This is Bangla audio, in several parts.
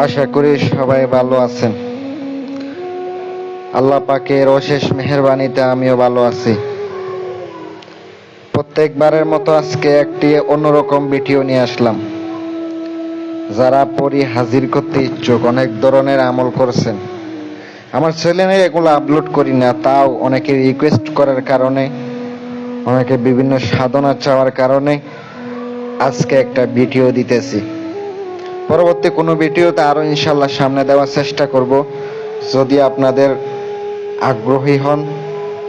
আশা করি সবাই ভালো আছেন। আল্লাহ পাকের অশেষ মেহেরবানিতে আমিও ভালো আছি। প্রত্যেকবারের মতো আজকে একটি অন্যরকম ভিডিও নিয়ে আসলাম। যারা পরি হাজির করতে ইচ্ছুক, অনেক ধরনের আমল করছেন। আমার ছেলে চ্যানেলে এগুলো আপলোড করি না, তাও অনেকে রিকোয়েস্ট করার কারণে, অনেকে বিভিন্ন সাধনা চাওয়ার কারণে আজকে একটা ভিডিও দিতেছি। পরবর্তী কোনো ভিডিওতে আরও ইনশাল্লাহ সামনে দেওয়ার চেষ্টা করব। যদি আপনাদের আগ্রহী হন,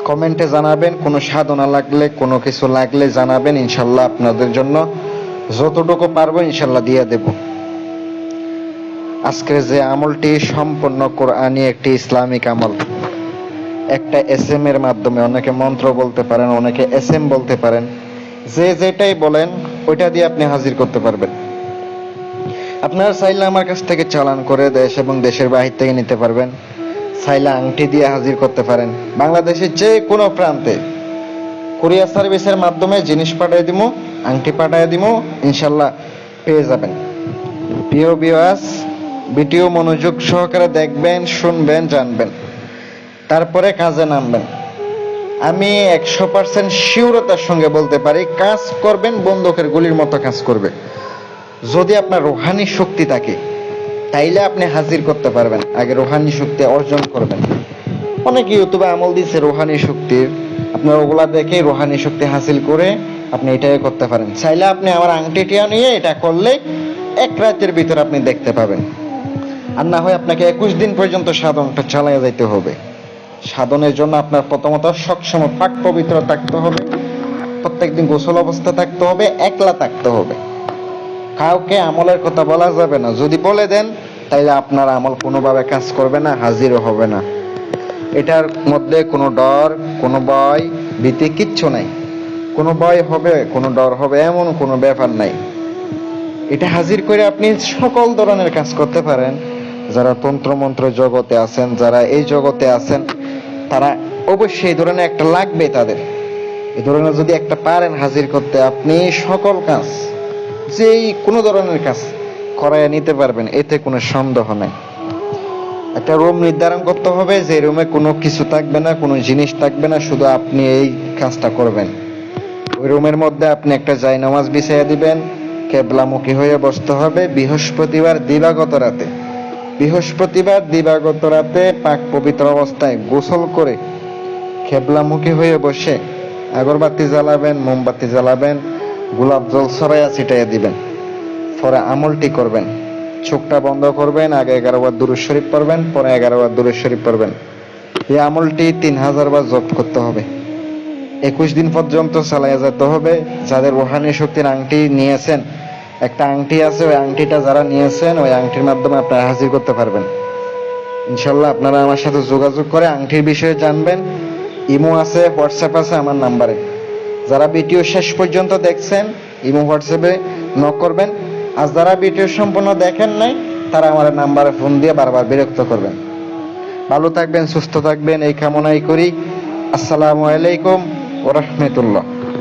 কমেন্টে জানাবেন, কোনো সাধনা লাগলে, কোনো কিছু লাগলে জানাবেন ইনশাল্লাহ আপনাদের জন্য যতটুকু পারব ইনশাল্লাহ দিয়ে দেব। আজকের যে আমলটি সম্পূর্ণ কোরআনি একটি ইসলামিক আমল। একটা এস এম এর মাধ্যমে অনেকে মন্ত্র বলতে পারেন, অনেকে এস এম বলতে পারেন। যে যেটাই বলেন, ওইটা দিয়ে আপনি হাজির করতে পারবেন। আপনারা চাইলে আমার কাছ থেকে চালান করে দেশ এবং দেশের বাহির থেকে নিতে পারবেন। চাইলে আংটি দিয়ে হাজির করতে পারেন। বাংলাদেশের যে কোনো প্রান্তে কুরিয়ার সার্ভিসের মাধ্যমে জিনিস পাঠিয়ে দিব আংটি পাঠিয়ে দিব ইনশাল্লাহ পেয়ে যাবেন। প্রিয় বিওয়াস ভিডিও মনোযোগ সহকারে দেখবেন, শুনবেন, জানবেন। তারপরে কাজে নামবেন। আমি একশো পার্সেন্ট শিওরতার সঙ্গে বলতে পারি, কাজ করবেন বন্দুকের গুলির মতো কাজ করবে। যদি আপনার রোহানি শক্তি থাকে, তাইলে আপনি হাজির করতে পারবেন। আগে রোহানি শক্তি অর্জন করবেন। অনেক ইউটিউবে আমল দিয়েছে রোহানি শক্তির আপনার ওগুলা দেখে রোহানি শক্তি হাসিল করে আপনি এটাই করতে পারেন। চাইলে আপনি আমার আংটিটিয়া নিয়ে এটা করলে এক রাতের ভিতর আপনি দেখতে পাবেন। আর না হয় আপনাকে একুশ দিন পর্যন্ত সাধনটা চালিয়ে যাইতে হবে। সাধনের জন্য আপনার প্রথমত সবসময় পাক পবিত্র থাকতে হবে। প্রত্যেকদিন গোসল অবস্থা থাকতে হবে, একলা থাকতে হবে। কাউকে আমলের কথা বলা যাবে না। যদি বলে দেন, তাইলে আপনার আমল কোনোভাবে কাজ করবে না, হাজিরও হবে না। এটার মধ্যে কোনো ডর, কোনো ভয়, ভীতি কিচ্ছু নাই। কোনো ভয় হবে, কোনো ডর হবে, এমন কোনো ব্যাপার নাই। এটা হাজির করে আপনি সকল ধরনের কাজ করতে পারেন। যারা তন্ত্রমন্ত্র জগতে আছেন, যারা এই জগতে আছেন, তারা অবশ্যই এই ধরনের একটা লাগবে তাদের। এই ধরনের যদি একটা পারেন হাজির করতে, আপনি সকল কাজ যেই কোনো ধরনের কাজ করায় নিতে পারবেন, এতে কোনো সন্দেহ নেই। একটা রুম নির্ধারণ করতে হবে, যে রুমে কোনো কিছু থাকবে না, কোনো জিনিস থাকবে না, শুধু আপনি এই কাজটা করবেন। ওই রুমের মধ্যে আপনি একটা জাই নামাজ বিছাইয়া দিবেন, কেবলামুখী হয়ে বসতে হবে। বৃহস্পতিবার দিবাগত রাতে, বৃহস্পতিবার দিবাগত রাতে পাক পবিত্র অবস্থায় গোসল করে খেবলামুখী হয়ে বসে আগরবাতি জ্বালাবেন, মোমবাতি জ্বালাবেন গোলাপ জল ছড়াইয়া ছিটাইয়া দিবেন। পরে আমলটি করবেন। চোখটা বন্ধ করবেন, আগে এগারো বার দুরুদ শরীফ পড়বেন, পরে এগারো বার দুরুদ শরীফ পড়বেন। এই আমলটি তিন হাজার বার জপ করতে হবে। একুশ দিন পর্যন্ত চালাইয়া যেতে হবে। যাদের রোহানি শক্তির আংটি নিয়েছেন, একটা আংটি আছে, ওই আংটিটা যারা নিয়েছেন, ওই আংটির মাধ্যমে আপনারা হাজির করতে পারবেন। ইনশাল্লাহ আপনারা আমার সাথে যোগাযোগ করে আংটির বিষয়ে জানবেন। ইমো আছে, হোয়াটসঅ্যাপ আছে আমার নাম্বারে। যারা ভিডিও শেষ পর্যন্ত দেখছেন, ইমো হোয়াটসঅ্যাপে নক করবেন। আর যারা ভিডিও সম্পূর্ণ দেখেন নাই, তারা আমার নাম্বারে ফোন দিয়ে বারবার বিরক্ত করবেন। ভালো থাকবেন, সুস্থ থাকবেন, এই কামনাই করি। আসসালামু আলাইকুম ও রহমতুল্লাহ।